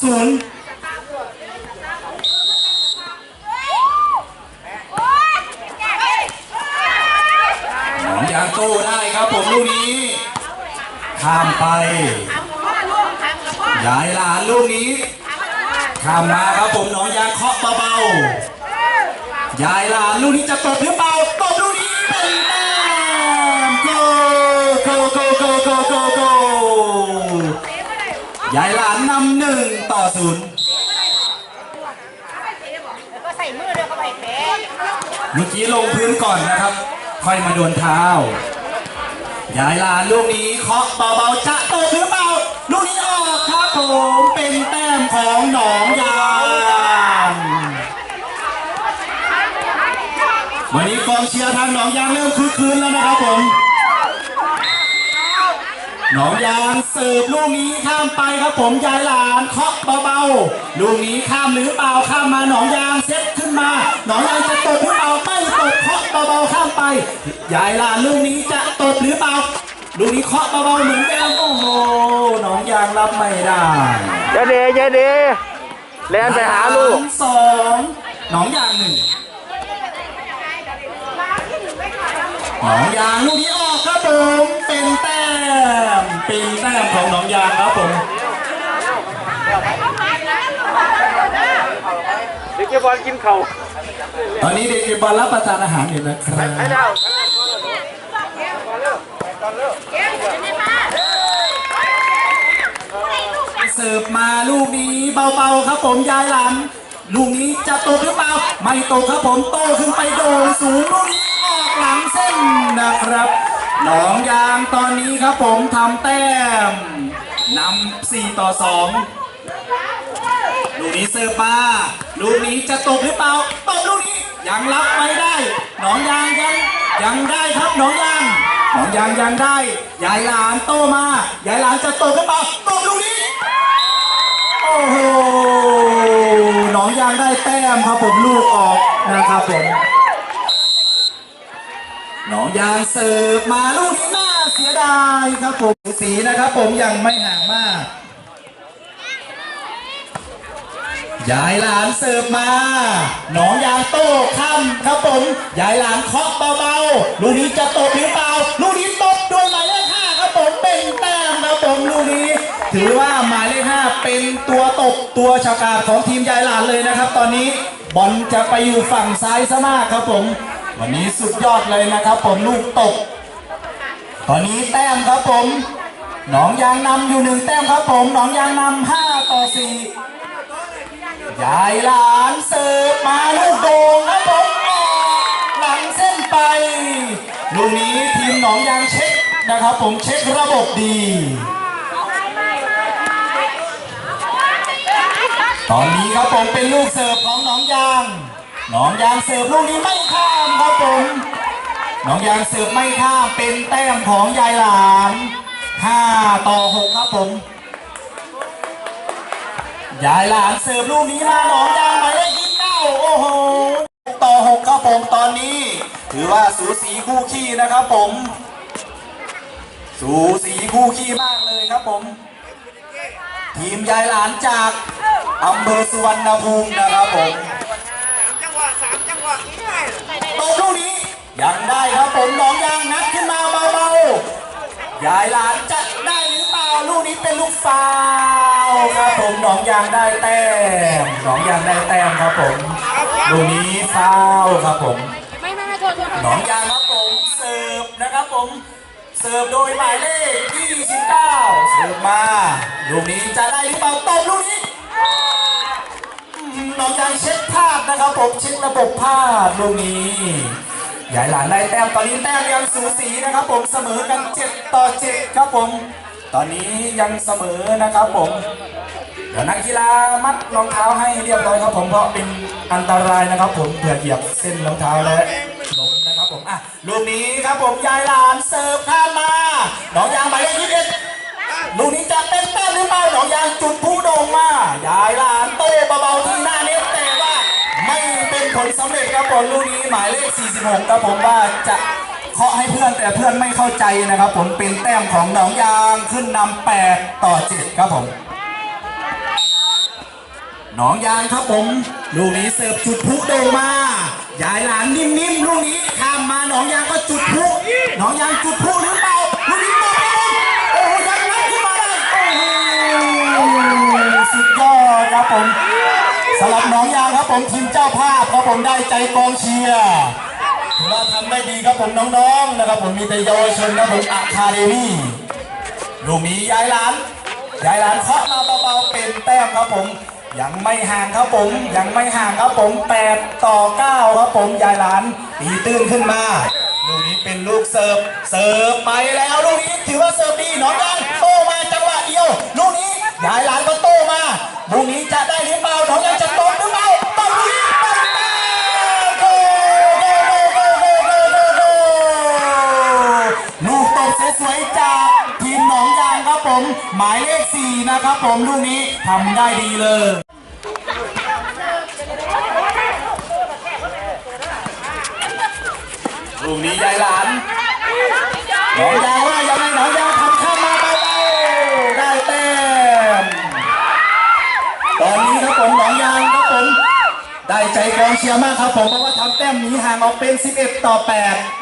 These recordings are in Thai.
ศูนย์หนองยางโต้ได้ครับผมลูกนี้ข้ามไปยายหลานลูกนี้ข้ามมาครับผมหนองยางเคาะเบาๆยายหลานลูกนี้จะตบหรือเปล่า ยายหลานนำหนึ่งต่อศูนย์เมื่อกี้ลงพื้นก่อนนะครับ ค่อยมาโดนเท้า ยายหลานลูกนี้เคาะเบาๆจะตกหรือเปล่า ลูกนี้ออกครับผมเป็นแต้มของหนองยางวันนี้กองเชียร์ทางหนองยางเริ่มคึกคืนแล้วนะครับผม นองยางเสิร์ฟลูกนี้ข้ามไปครับผมยายหลานเคาะเบาๆลูกนี้ข้ามหรือเปล่าข้ามมาหนองยางเซตขึ้นมา หนองยางจะตกหรือเปล่าไม่ตกเคาะเบาๆข้ามไปยายหลานลูกนี้จะตกหรือเปล่าลูกนี้เคาะเบาๆเหมือนเดิมโอ้โหหนองยางรับไม่ได้เจเดเจเดแลนไปหาลูกสองหนองยางหนึ่งหนองยางลูกนี้ออกครับผมเป็นแต ด็กบอลกินเข่าตอนนี้เด็กๆบอลรับประทานอาหารอยู่นะครับให้ดาวเสิร์ฟมาลูกนี้เบาๆครับผมยายหลานลูกนี้จะตกหรือเปล่า ไม่ตกครับผมโตขึ้นไปโด่งสูงลูกนี้ออกหลังเส้นนะครับหนองยางตอนนี้ครับผมทำแต้มนำ4ต่อ 2 ลูกนี้เสิร์ฟมา ลูกนี้จะตกหรือเปล่าตกลูกนี้ยังรับไม่ได้หนองยางยังยังได้ครับหนองยางหนองยางยังได้ยายหลานโตมายายหลานจะตกหรือเปล่าตกลูกนี้โอ้โหหนองยางได้แต้มครับผมลูกออกนะครับผมหนองยางเสิร์ฟมาลูกนี้น่าเสียดายครับผมสีนะครับผมยังไม่ห่างมาก ยายหลานเสิร์ฟมาหนองยางโต้ข้ามครับผมยายหลานเคาะเบาๆลูกนี้จะตกหรือเปล่าลูกนี้ตกด้วยหมายเลขห้าครับผมเป็นแต้มครับผมลูกนี้ ถือว่าหมายเลขห้าเป็นตัวตกตัวฉกาจของทีมยายหลานเลยนะครับ ตอนนี้บอลจะไปอยู่ฝั่งซ้ายซะมากครับผม วันนี้สุดยอดเลยนะครับ ผมลูกตก ตอนนี้แต้มครับผมหนองยางนำอยู่หนึ่งแต้มครับผมหนองยางนำห้าต่อสี่ ยายหลานเสิร์ฟมาลูกโด่งครับผมหลังเส้นไปลูกนี้ทีมหนองยางเช็คนะครับผมเช็คระบบดี ตอนนี้ครับผมเป็นลูกเสิร์ฟของหนองยางหนองยางเสิร์ฟลูกนี้ไม่ข้ามครับผมหนองยางเสิร์ฟไม่ข้ามเป็นแต้มของยายหลาน5ต่อ6ครับผม ยายหลานเสิร์ฟลูกนี้มาหนองยางหมายเลขยี่สิบเก้าโอ้โหต่อหกครับผมตอนนี้ ถือว่าสูสีคู่ขี้นะครับผม สูสีคู่ขี้มากเลยครับผม ทีมยายหลานจากอำเภอสุวรรณภูมินะครับผมตบลูกนี้ยังได้ครับผมหนองยางนัดขึ้นมาเบาๆ ยายหลานจะได้หรือเปล่าลูกนี้เป็นลูกฟาวล์ครับผมหนองยางได้แต้มหนองยางได้แต้มครับผมลูกนี้ฟาวล์ครับผมไม่ไม่ไม่โทษโทษหนองยางครับผมเสิร์ฟนะครับผมเสิร์ฟโดยหมายเลข 29 เสิร์ฟมาลูกนี้จะได้หรือเปล่าตบลูกนี้อื้อหือหนองยางเช็คภาพนะครับผมเช็คระบบภาพลูกนี้ ยายหลานได้แต้มตอนนี้แต้มยังสูสีนะครับ ผมเสมอกัน7ต่อ7ครับผม ตอนนี้ยังเสมอนะครับผมเดี๋ยวนักกีฬามัดรองเท้าให้เรียบร้อยครับผมเพราะเป็นอันตรายนะครับ ผมเผื่อเหยียบเส้นรองเท้าและล้มนะครับผมอะลูกนี้ครับผมยายหลานเสิร์ฟข้ามมาหนองยางหมายเลขยี่สิบเอ็ดลูกนี้จะเป็นแต้มหรือเปล่าหนองยางจุดผู้โด่งมายายหลานโต้เบาๆที่หน้าเน็ต ไม่เป็นผลสำเร็จครับผมลูกนี้หมายเลข 46ครับผมว่าจะเคาะให้เพื่อนแต่เพื่อนไม่เข้าใจนะครับผมเป็นแต้มของหนองยางขึ้นนำ8ต่อ 7 ครับผมหนองยางครับผม ลูกนี้เสิร์ฟจุดพุโด่งมายายหลานนิ่มๆลูกนี้ข้ามมาหนองยางก็จุดพลุน้องยางจุดพลุหรือเปล่าลูกนี้ตกไปเลยโอ้โหยังรับขึ้นมาได้โอ้โหสุดยอดครับผม สำหรับน้องยางครับผมทีมเจ้าภาพครับผมได้ใจกองเชียร์ถือว่าทำได้ดีครับผมน้องๆนะครับ ผมมีแต่เยาวชนครับผมอะคาเดมี่ลูกนี้ยายหลานยายหลานเคาะมาเบาๆเป็นแต้มครับผม ยังไม่ห่างครับผมยังไม่ห่างครับผม8ต่อ9ครับผมยายหลานตีตื้นขึ้นมาลูกนี้เป็นลูกเสิร์ฟเสิร์ฟไปแล้วลูกนี้ถือว่าเสิร์ฟดีน้องยางโตมาจังหวะเดียวลูกนี้ยายหลานก็โตมาลูกนี้จะได้หรือเปล่า หมายเลข4นะครับผมลูกนี้ทำได้ดีเลยลูกนี้ยายหลานหนองยางว่ายังไงหนองยางทำข้ามมาเบาๆได้แต้มตอนนี้ครับผมหนองยางครับผมได้ใจกองเชียร์มากครับผมเพราะว่าทำแต้มหนีห่างออกเป็น 11 ต่อ 8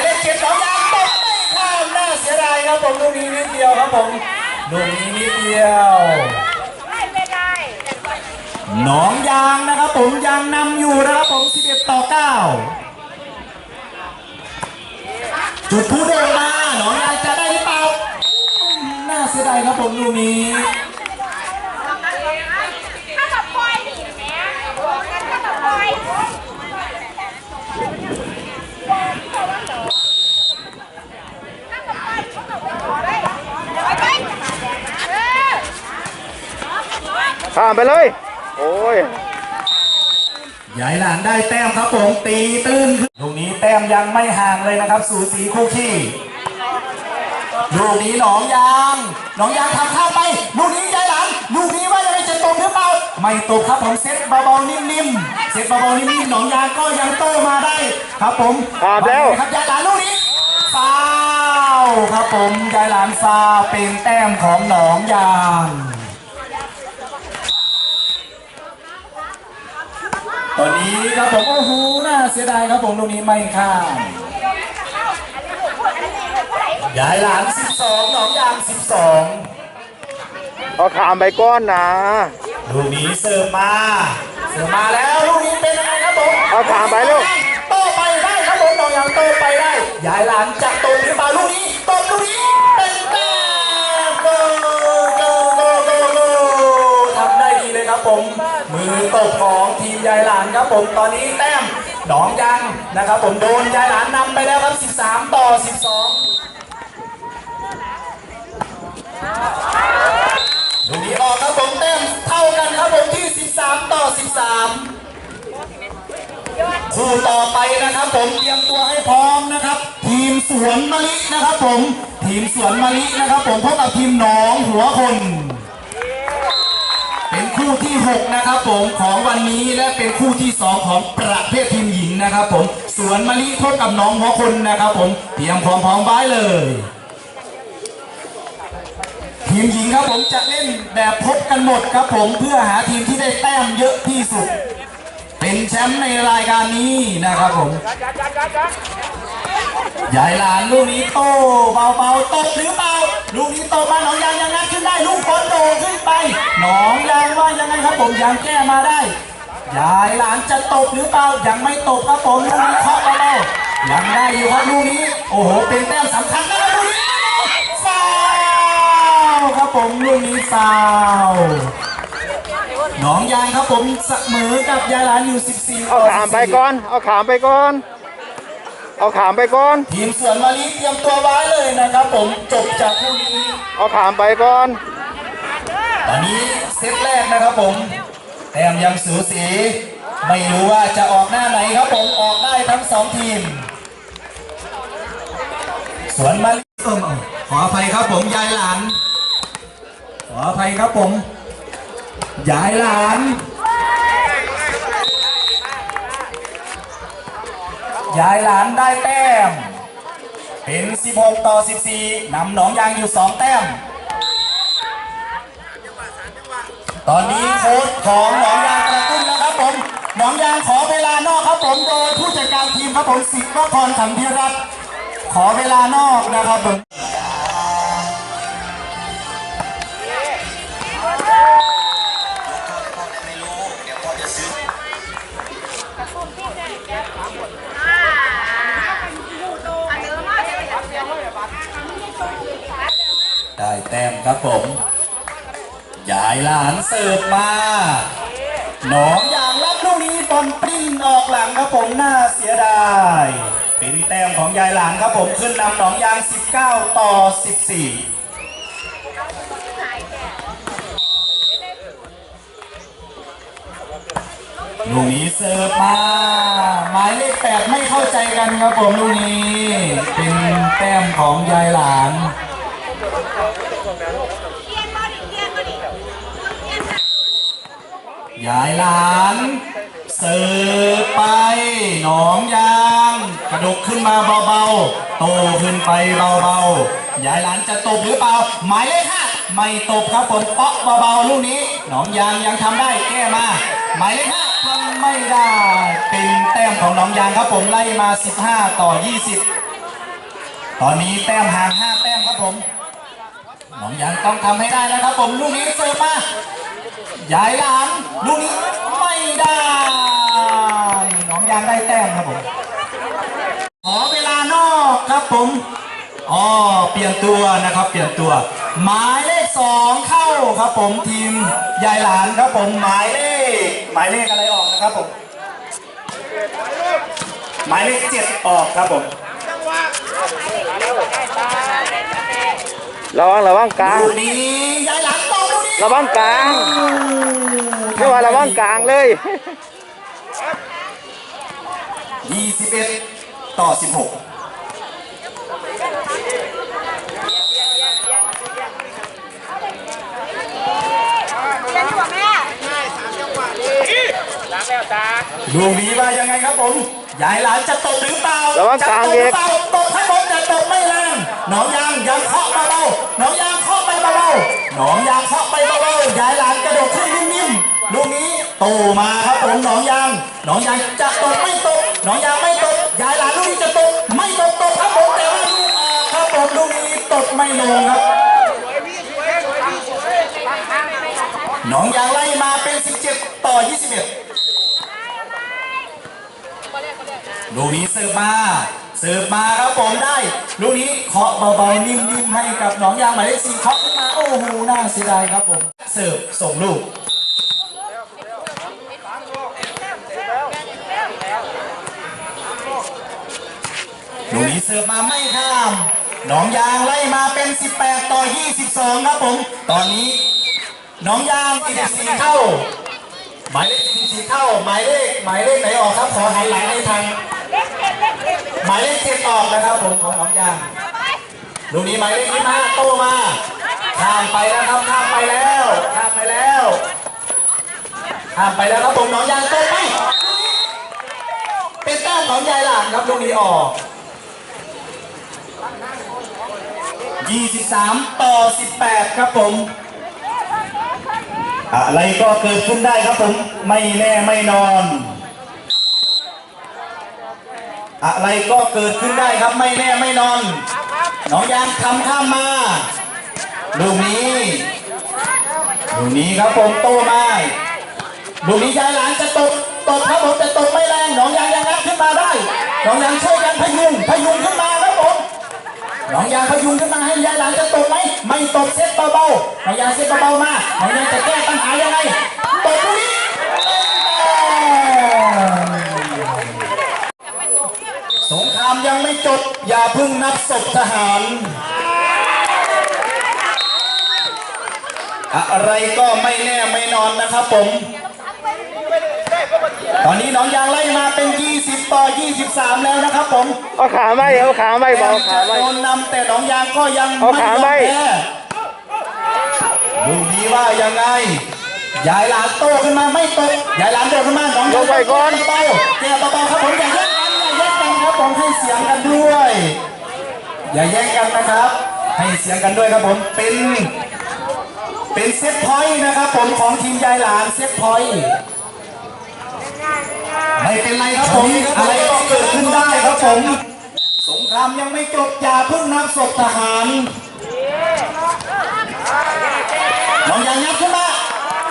ายเลขเจ็ดสองยางตกไม่ข้ามน่าเสียดายครับผมลูกนี้นิดเดียวครับผมลูกนี้นิดเดียวไม่เป็นไรหนองยางนะครับผมยังนำอยู่นะครับผม11ต่อ9จุดพูดเดินมาหนองยางจะได้หรือเปล่าอืมน่าเสียดายครับผมลูกนี้ ถ้าแบบปล่อยดิแม่บอกกันถ้าแบบปล่อยไปเออ ข้ามไปเลย โอ้ยยายหลานได้แต้มครับผมตีตื้นขึ้นลูกนี้แต้มยังไม่ห่างเลยนะครับ สูสีคู่ขี้ลูกนี้หนองยางหนองยางทำข้ามไปลูกนี้ยายหลานลูกนี้ว่ายังไงจะตกหรือเปล่าไม่ตกครับผมเซ็ตเบาๆนิ่มๆเซ็ตเบาๆนิ่มๆหนองยางก็ยังโตมาได้ ครับผมครับแล้วครับยายหลานลูกนี้ฟาวล์ครับผมยายหลานฟาวล์เป็นแต้มของหนองยาง ตอนนี้ครับผมโอ้โหน่าเสียดายครับผมตรงนี้ไม่ข้ามยายหลาน12หนองยาง เอาขามไปก้อนนะ 12 ลูกนี้เสิร์ฟมา เสิร์ฟมาแล้วลูกนี้เป็นยังไงครับผมเอาขามไปลูก โตไปได้ครับผมหนองยางโตไปได้ยายหลานจะโตหรือเปล่าลูกนี้โตลูกนี้เป็นแต้มโกโกโกโกโกทำได้ดีเลยครับผมมือตบของทีม ยายหลานครับผมตอนนี้แต้มหนองยางนะครับ ผมโดนยายหลานนำไปแล้วครับ 13 ต่อ 12ลูกนี้ออกครับผมแต้มเท่ากันครับผมที่ 13 ต่อ 13 คู่ต่อไปนะครับ ผมเตรียมตัวให้พร้อมนะครับ ทีมสวนมะลินะครับ ผมทีมสวนมะลินะครับ ผมพบกับทีมหนองหัวคน คู่ที่ 6 นะครับผมของวันนี้และเป็นคู่ที่ 2 ของประเภททีมหญิงนะครับผมสวนมะลิพบกับหนองหัวคนนะครับผมเตรียมความพร้อมไว้เลย ทีมหญิงครับผมจะเล่นแบบพบกันหมดครับผมเพื่อหาทีมที่ได้แต้มเยอะที่สุด เป็นแชมป์ในรายการนี้นะครับผม ยายหลานลูกนี้โตเบาๆตกหรือเปล่าลูกนี้โตมาหนองยางยังงัดขึ้นได้ลูกบอลโดขึ้นไปหนองยางว่ายังไงครับผมยังแก้มาได้ยายหลานจะตกหรือเปล่ายังไม่ตกครับผมลูกนี้เคาะเบาๆยังได้อยู่ครับลูกนี้โอ้โหเป็นแต้มสำคัญนะครับลูกนี้ฟาวครับผมลูกนี้ฟาวหนองยางครับผมเสมอกับยายหลานอยู่ 14 เอาขามไปก่อน เอาขามไปก่อน เอาขามไปก่อน ทีมสวนมาลีเตรียมตัวไว้เลยนะครับ ผมจบจากคู่นี้ เอาขามไปก่อน ตอนนี้เซตแรกนะครับผม แต้มยังสูสี ไม่รู้ว่าจะออกหน้าไหนครับผมออกได้ทั้งสองทีม สวนมาลีเอิ่มขออภัยครับผมยายหลาน ขออภัยครับผมยายหลาน ยายหลานได้แต้ม เป็น 16 ต่อ 14นำหนองยางอยู่ 2 แต้ม ตอนนี้โค้ชของหนองยางกระตุ้นแล้วครับผม หนองยางขอเวลานอกครับผมโดยผู้จัดการทีมครับผมสิทธิ์นครขันธิรัตน์ขอเวลานอกนะครับผม ได้แต้มครับผมยายหลานเสิร์ฟมาหนองยางรับลูกนี้บอลปริ้นออกหลังครับผมน่าเสียดายเป็นแต้มของยายหลานครับผมขึ้นนำหนองยาง 19 ต่อ 14ลูกนี้เสิร์ฟมาหมายเลขแปดไม่เข้าใจกันครับผมลูกนี้ เป็นแต้มของยายหลาน ยายหลานเสิร์ฟไปหนองยางกระดกขึ้นมาเบาๆ โตขึ้นไปเบาๆ ยายหลานจะตบหรือเปล่า หมายเลขห้าไม่ตบครับผมเปาะเบาๆลูกนี้ หนองยางยังทำได้แก้มา หมายเลขห้าทำไม่ได้ เป็นแต้มของหนองยางครับผมไล่มา 15 ต่อ 20 ตอนนี้แต้มห่าง 5 แต้มครับผม หนองยางต้องทำให้ได้นะครับผมลูกนี้เสิร์ฟมา ยายหลานลูกนี้ไม่ได้หนองยางได้แต้มครับผมขอเวลานอกครับผมอ๋อเปลี่ยนตัวนะครับ เปลี่ยนตัว หมายเลขสองเข้าครับผมทีมยายหลานครับผมหมายเลขหมายเลขอะไรออกนะครับผมหมายเลขเจ็ดออกครับผมระวังระวังกลางลูกนี้ยายหลานตบลูกนี้ ระวังกลางไม่ว่าระวังกลางเลย 21 ต่อ 16ลูกนี้ว่ายังไงครับผมยายหลานจะตบหรือเปล่าระวังกลางจะตบหรือเด็กเปล่าตบให้ผมแต่ตบไม่แรงหนองยางยังเคาะเบาๆหนองยาง นองยางเคาะไปเบาๆยายหลานกระโดดขึ้นนิ่มๆลูกนี้โตมาครับผมหนองยางหนองยางจะตบไม่ตบหนองยางไม่ตบยายหลานลูกนี้จะตบไม่ตบตบครับผมแต่ว่าลูกออกครับผมลูกนี้ตบไม่ลงครับหนองยางไล่มาเป็น 17 ต่อ 21ลูกนี้เสิร์ฟมา เสิร์ฟมาครับผมได้ลูกนี้เคาะเบาๆนิ่มๆให้กับหนองยางหมายเลขสี่เคาะขึ้นมาโอ้โหน่าเสียดายครับผมเสิร์ฟส่งลูกลูกนี้เสิร์ฟมาไม่ข้ามหนองยางไล่มาเป็น 18 ต่อ 22 ครับผม ตอนนี้หนองยาง44เข้าหมายเลข44เข้าหมายเลขหมายเลขไหนออกครับขอหันหลังให้ทัน หมายเลขเจ็ดออกนะครับผมของหนองยางลูกนี้หมายเลขยี่ห้าโตมาข้ามไปแล้วครับข้ามไปแล้วข้ามไปแล้วข้ามไปแล้วครับผมหนองยางโตไปลูกนี้เป็นแต้มของยายหลานครับลูกนี้ออก 23 ต่อ 18 ครับผม อะไรก็เกิดขึ้นได้ครับผม ไม่แน่ไม่นอน อะไรก็เกิดขึ้นได้ครับไม่แน่ไม่นอน น้องยางทำข้ามมาลูกนี้ลูกนี้ครับผมโตมาลูกนี้ยายหลานจะตกตกครับผมแต่ตกไม่แรงน้องยางยังงัดขึ้นมาได้น้องยางช่วยกันพยุงพยุงขึ้นมาครับผมน้องยางพยุงขึ้นมาให้ยายหลานจะตกไหมไม่ตกเซ็ตเบาๆน้องยางเซ็ตเบาๆมาน้องยางจะแก้ปัญหายังไงตกตรงนี้สงครามยังไม่จบ อย่าเพึ่งนับศพทหาร อะไรก็ไม่แน่ไม่นอนนะครับผม ตอนนี้น้องยางไล่มาเป็น 20 ต่อ 23 แล้วนะครับผม เอาขาไม่เอาขาไม่เบาขาไม่โดนนำแต่หนองยางก็ยังเอาขาไม่ยอมแพ้ลูกนี้ว่ายังไงยายหลานโตขึ้นมาไม่ตกยายหลานโดดขึ้นมาหนองยางลงไปก่อนเบาๆแกเบาๆครับผม เสียงกันด้วย อย่าแย่งกันนะครับ ให้เสียงกันด้วยครับผมเป็นเป็นเซตพอยต์นะครับผมของทีมยายหลานเซตพอยต์ไม่เป็นไรครับผมอะไรก็เกิดขึ้นได้ครับผม สงครามยังไม่จบอย่าเพิ่งนับศพทหารน้องยางยับขึ้นมา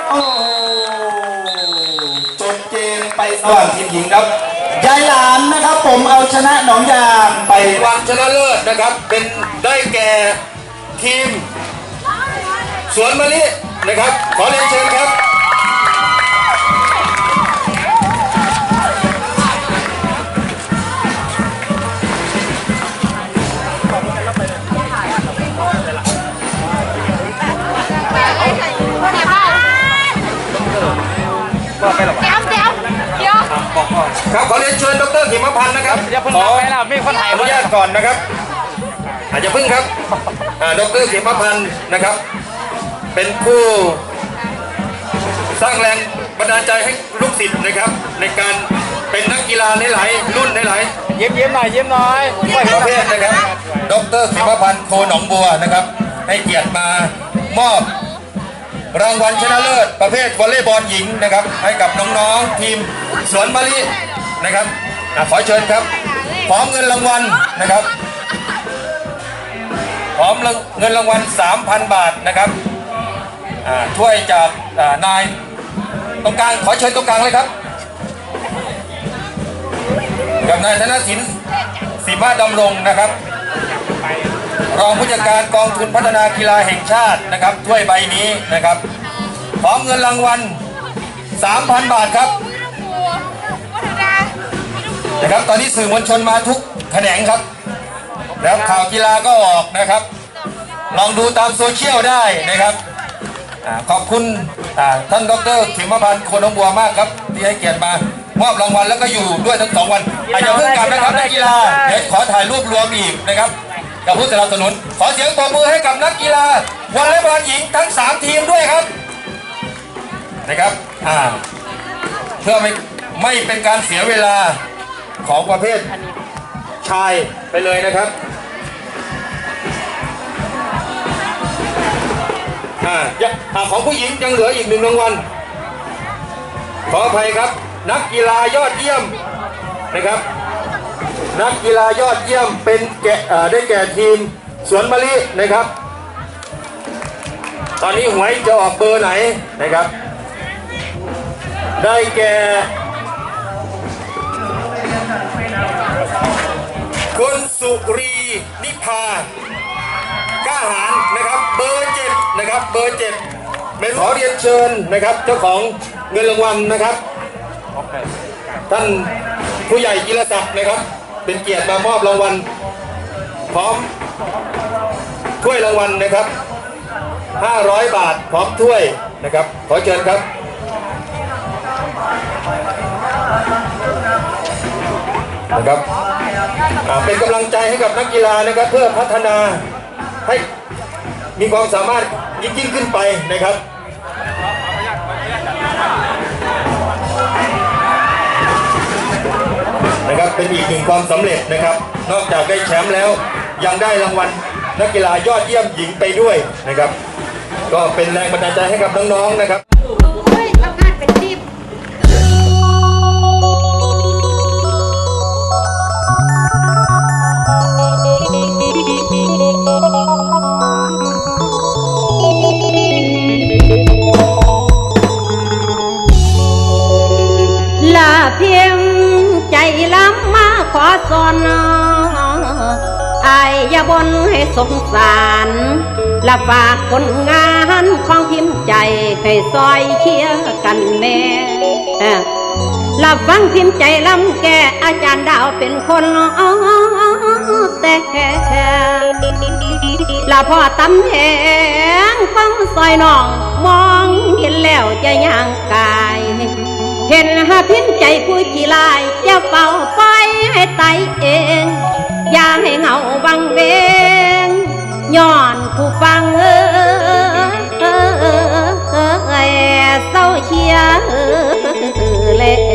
โอ้จบเกมไประหว่างทีมหญิงครับ ยายหลานนะครับ ผมเอาชนะหนองยางไปรางวัลชนะเลิศนะครับ เป็นได้แก่ทีม สวนมะลินะครับ ขอเรียนเชิญครับ พิ่งขอรับไปแล้วมีคนถ่ายอนุญาตก่อนนะครับ อาจจะพึ่งครับอ่าดรขิมพันธ์นะครับ เป็นผู้สร้างแรงบันดาลใจให้ลูกศิษย์นะครับ ในการเป็นนักกีฬาในหลายรุ่นในหลายยิ้มยิ้มหน่อยยิ้มหน่อยประเภทนะครับ ดรขิมพันธ์โคหนองบัวนะครับ ให้เกียรติมามอบรางวัลชนะเลิศประเภทวอลเลย์บอลหญิงนะครับ ให้กับน้องๆทีมสวนมะลินะครับอะขอเชิญครับ พร้อมเงินรางวัลนะครับ พร้อมเงินรางวัล 3,000 บาทนะครับอ่าถ้วยจากนายตรงกลางขอเชิญตรงกลางเลยครับกับนายธนสินสีมาดำรงนะครับ รองผู้จัดการกองทุนพัฒนากีฬาแห่งชาตินะครับถ้วยใบนี้นะครับ พร้อมเงินรางวัล 3,000 บาทครับ นะครับตอนนี้สื่อมวลชนมาทุกแขนงครับ แล้วข่าวกีฬาก็ออกนะครับ ลองดูตามโซเชียลได้นะครับอาขอบคุณอ่าท่านดรเขมพันธ์โคนองบัวมากครับที่ให้เกียรติมามอบรางวัลแล้วก็อยู่ด้วยทั้งสองวันอาจจะเพิ่งกลับนะครับนักกีฬาเดี๋ยวขอถ่ายรูปรวมอีกนะครับกับผู้สนับสนุน ขอเสียงปรบมือให้กับนักกีฬาวอลเลย์บอลหญิงทั้ง 3 ทีมด้วยครับนะครับอ่าเพื่อไม่ไม่เป็นการเสียเวลา ของประเภทชายไปเลยนะครับอ่าอ่าของผู้หญิงยังเหลืออีกหนึ่งรางวัล ขออภัยครับ นักกีฬายอดเยี่ยมนะครับ นักกีฬายอดเยี่ยมเป็นแกะอ่ได้แก่ทีมสวนมะลินะครับ ตอนนี้หวยจะออกเบอร์ไหนนะครับ ได้แก่ สุรีนิพากล้าหาญนะครับเบอร์เจ็ดนะครับเบอร์เจ็ดเป็นขอเรียนเชิญนะครับ เจ้าของเงินรางวัลนะครับ ท่านผู้ใหญ่กิรศักดิ์นะครับ เป็นเกียรติมามอบรางวัล พร้อมถ้วยรางวัลนะครับ 500 บาทพร้อมถ้วยนะครับ ขอเชิญครับนะครับ เป็นกำลังใจให้กับนักกีฬานะครับเพื่อพัฒนาให้มีความสามารถยิ่งยิ่งขึ้นไปนะครับนะครับเป็นอีกหนึ่งความสำเร็จนะครับ นอกจากได้แชมป์แล้วยังได้รางวัลนักกีฬายอดเยี่ยมหญิงไปด้วยนะครับ ก็เป็นแรงบันดาลใจให้กับน้องๆนะครับ เพียงใจล้ำมาขอสอนอายอยาบนให้สงสารละฝากผลงานของพิมพ์ใจให้ซอยเชียร์กันแน่ละฟังพิมพ์ใจล้ำแกอาจารย์ดาวเป็นคนแต่ละพ่อตำแหงฟังซอยน้องมองเห็นแล้วจะย่างกาย เห็นหาพิมพ์ใจผู้ขี้ลายจะเฝ้าไปให้ไตเอง อย่าให้เหงาบังเวงย้อนผู้ฟังเออเออเออเออเออเศร้าเชียร์เออเล้ว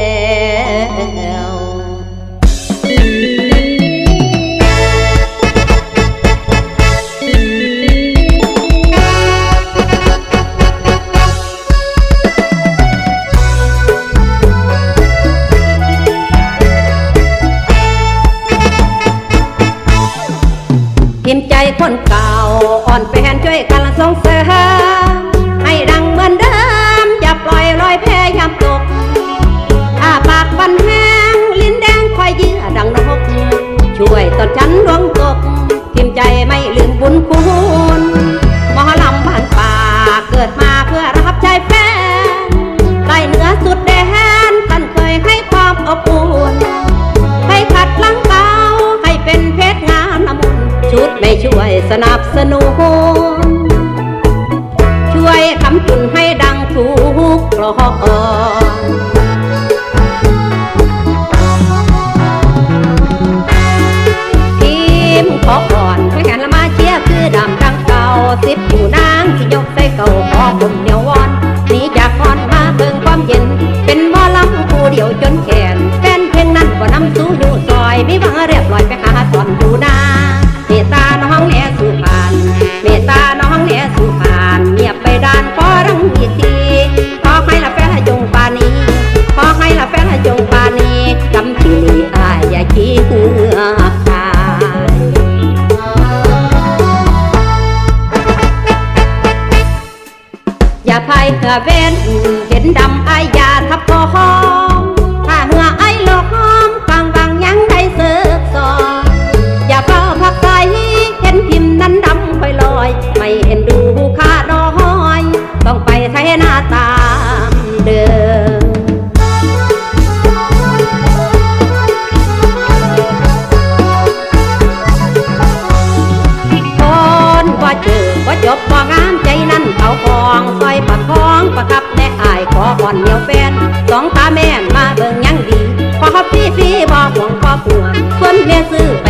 ประกับและอายขอห่อนเหนียวแฟนสองตาแม่มาเบิ่งยังดีพอฮอบพี่ฟีบอกหวงครอปวดส่วนแม่ซื้อไป